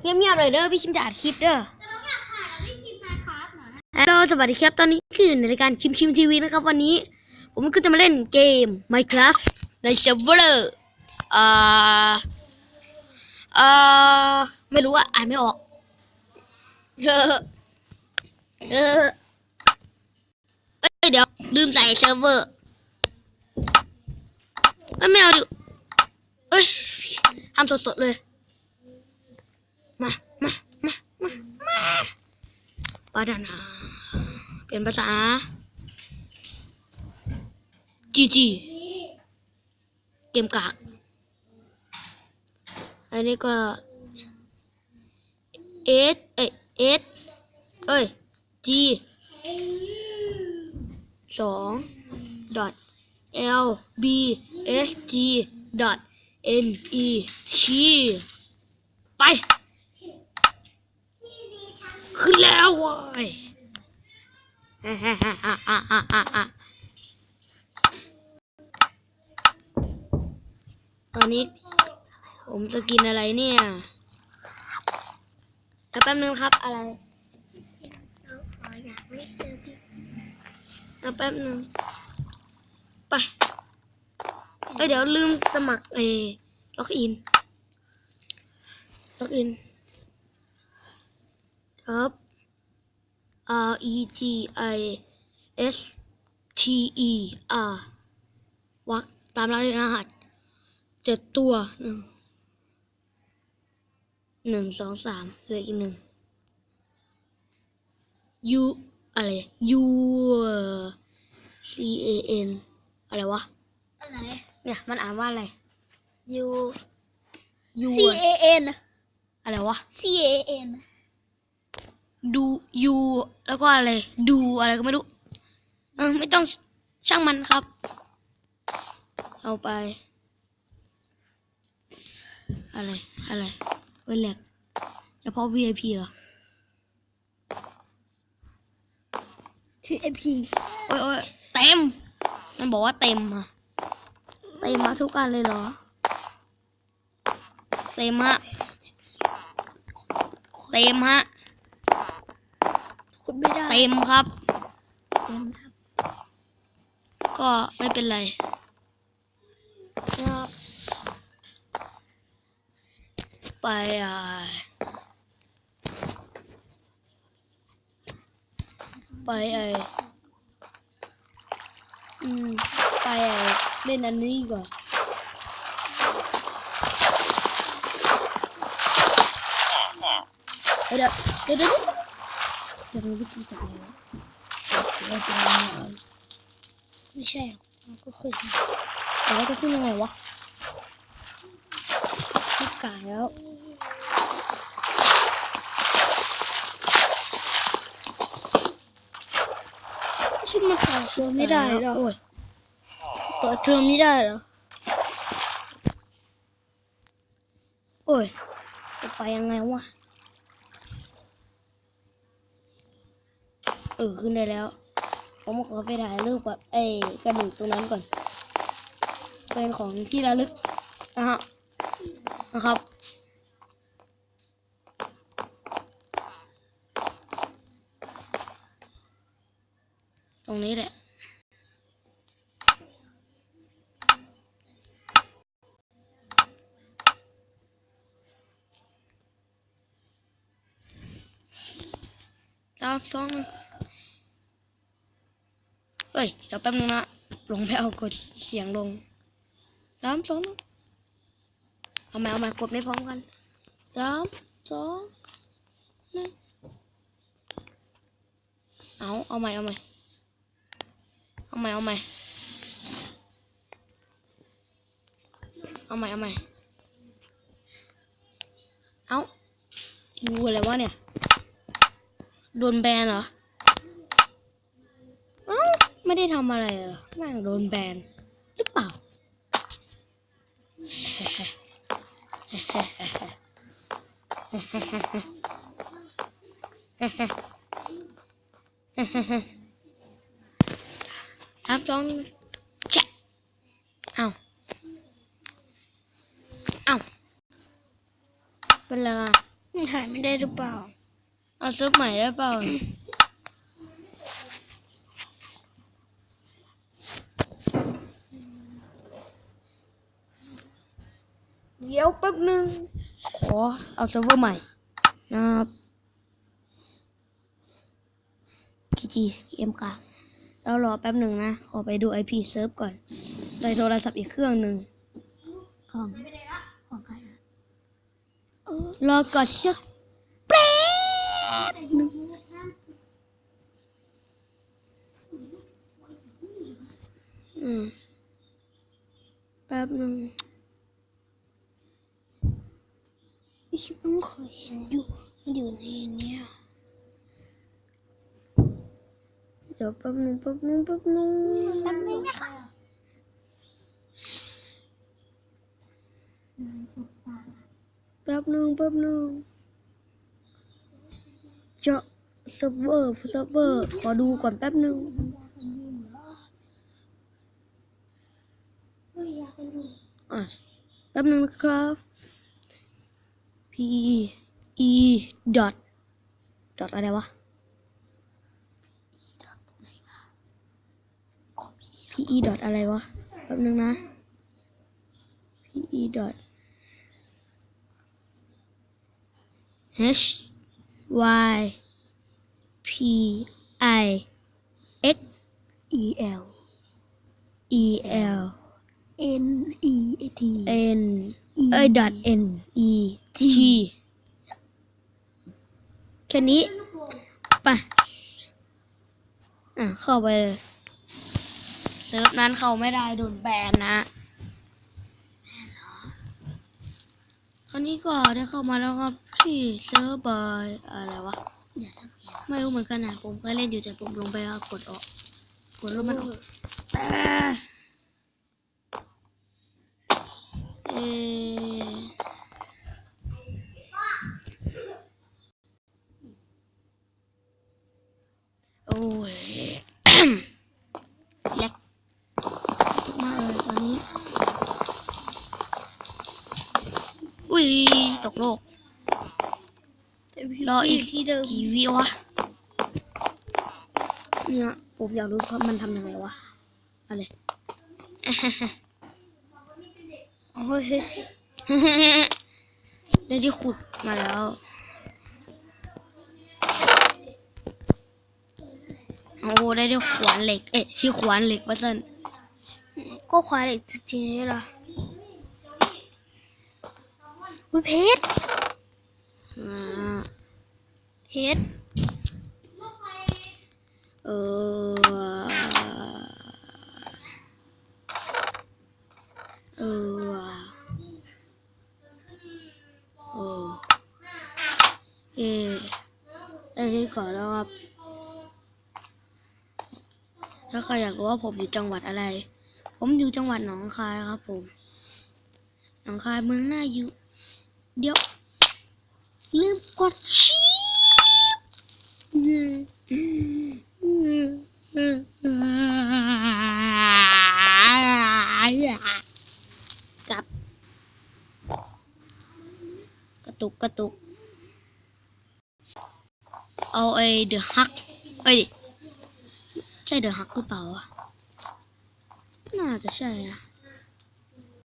เงียบๆเลยเด้อพี่คิมจะอัดคลิปเด้อแต่เราอยากถ่ายแล้วพี่พิมพ์มาครับหน่อยนะฮัลโหลสวัสดีครับ ตอนนี้คือในรายการคิมคิมทีวีนะครับ วันนี้ ผมก็จะมาเล่นเกม Minecraft ในเซิร์ฟเวอร์เอ่อเอ่อไม่รู้อะอ่านไม่ออกเออเออเอ้ยเดี๋ยว ลืมใส่เซิร์ฟเวอร์เอ้ยไม่เอาดิเอ้ยทำสดๆเลยมามา มามาปาดานาเปลี่ยนภาษาจีจีเกมกาก อันนี้ก็ S เอ้ย S เอ้ย G สอง dot L B S G dot N E T ไป ขึ้นแล้วเว้ยฮ่าฮ่าฮ่าฮ่าฮ่าฮ่าฮ่าตอนนี้ ผมจะกินอะไรเนี่ยเดี๋ยวแป๊บนึงครับอะไรเอาแป๊บนึงไปเอ้ยเดี๋ยวลืมสมัครเอล็อกอิน ล็อกอิน ครับ R E G I S T E R วักตามรายรหัสเจ็ดตัวหนึ่งหนึ่งสองสามเหลืออีกหนึ่ง U อะไร U C A N อะไรวะอะไรเนี่ยมันอ่านว่าอะไร U U C A N อะไรวะ C A N ดูยูแล้วก็อะไร ดูอะไรก็ไม่รู้ เออ ไม่ต้องช่างมันครับ เอาไป อะไร อะไรเว้ยแหลกเฉพาะ VIP เหรอชื่อ MP โอ้ยโอ้ยเต็ม มันบอกว่าเต็มอะเต็มมาทุกอันเลยเหรอ เต็มฮะ เต็มฮะ เต็มครับเต็มครับ ก็ไม่เป็นไร ครับ ไปอ่าไปไออืม ไปไอเล่นอันนี้ดีกว่าเดี๋ยวเดี๋ยวเดี๋ยวเดี๋ยว จะมีวิธีจับแล้วเดี๋ยวจะทำยังไงไม่ใช่หรอกมันก็เคยเห็นแต่ว่าจะขึ้นยังไงวะชิบกายแล้วซึ่งมันต่อเธอไม่ได้หรอกโอ้ยต่อเธอไม่ได้หรอโอ้ยจะไปยังไงวะ เออขึ้นได้แล้ว ผมขอไปถ่ายรูปกับไอ้กระดูกตรงนั้นก่อน เป็นของที่ระลึกนะฮะนะครับ ตรงนี้แหละสามส องเฮ้ย เดี๋ยวแป๊บนึงนะ ลงไปเอากดเสียงลงสามสองเอาม่เอาม่กดไม่พร้อมกันสามสองหนึ่งเอาเอาใหม่เอาใหม่เอาใหม่เอาใหม่เอาใหม่เอาใหม่เอาดูอะไรวะเนี่ย โดนแบนเหรอ ไม่ได้ทำอะไรเหรอแม่งโดนแบนหรือเปล่า ทำจองแชะเอาเอาเป็นไรอะมันหายไม่ได้หรือเปล่า เอาเซิร์ฟใหม่ได้เปล่า เดี๋ยวแป๊บนึง ขอเอาเซิร์ฟเวอร์ใหม่นะครับจีจีเกมกลางแล้วรอแป๊บหนึ่งนะ ขอไปดู IP เซิร์ฟก่อนในโทรศัพท์อีกเครื่องหนึ่งของของใครอะเออรอก่อนสักแป๊บหนึ่งอืมแป๊บหนึ่ง พี่คิดว่าเคยเห็นอยู่มันอยู่ในเนี้ยเดี๋ยวแป๊บหนึ่งแป๊บหนึ่งแป๊บหนึ่งแป๊บนึงนะคะแป๊บหนึ่งแป๊บหนึ่งเจาะเซิร์ฟเวอร์เซิร์ฟเวอร์ขอดูก่อนแป๊บหนึ่งเฮ้ยอยากไปดูอะแป๊บหนึ่งนะครับ p e dot dot อะไรวะ p e dot อะไรวะแป๊บหนึ่งนะ p e dot h y p i x e l e l เอ็นอีเอที n เอ้ย dot n e t แค่นี้ไปอะเข้าไปเลยเซิร์ฟนั้นเข้าไม่ได้โดนแบนนะคราวนี้ก็ได้เข้ามาแล้วครับที่เซิร์ฟเบอร์อะไรวะอย่าทำเขียนไม่รู้เหมือนกันนะผมเคยเล่นอยู่แต่ผมลงไปแล้วกดออก กดแล้วมันออกแต่เออ โอ้ยแลกมากเลยตอนนี้ อุ้ย ตกโลกแต่พี่รออีกที่เดิมกี่วิวะ เนี่ยผมอยากรู้ว่ามันทำยังไงวะเอะไร โอ้ยได้ที่ขุดมาแล้วโอ้ได้ที่ขวานเหล็ก เอ๊ะที่ขวานเหล็กวะเซนก็ควายเหล็กจริงๆนี่ล่ะอุ้ยเพชรอ่าเพชรเอออว่ะเออเออได้ที่ก่ อแล้วครับ ถ้าใครอยากรู้ว่าผมอยู่จังหวัดอะไร ผมอยู่จังหวัดหนองคายครับผม หนองคายเมืองน่าอยู่ เดี๋ยว ลืมกดชีพกับ กระตุกกระตุก เอาไอ้เดอะฮักเอ้ยใช่เดอะฮักหรือเปล่าวะน่าจะใช่นะ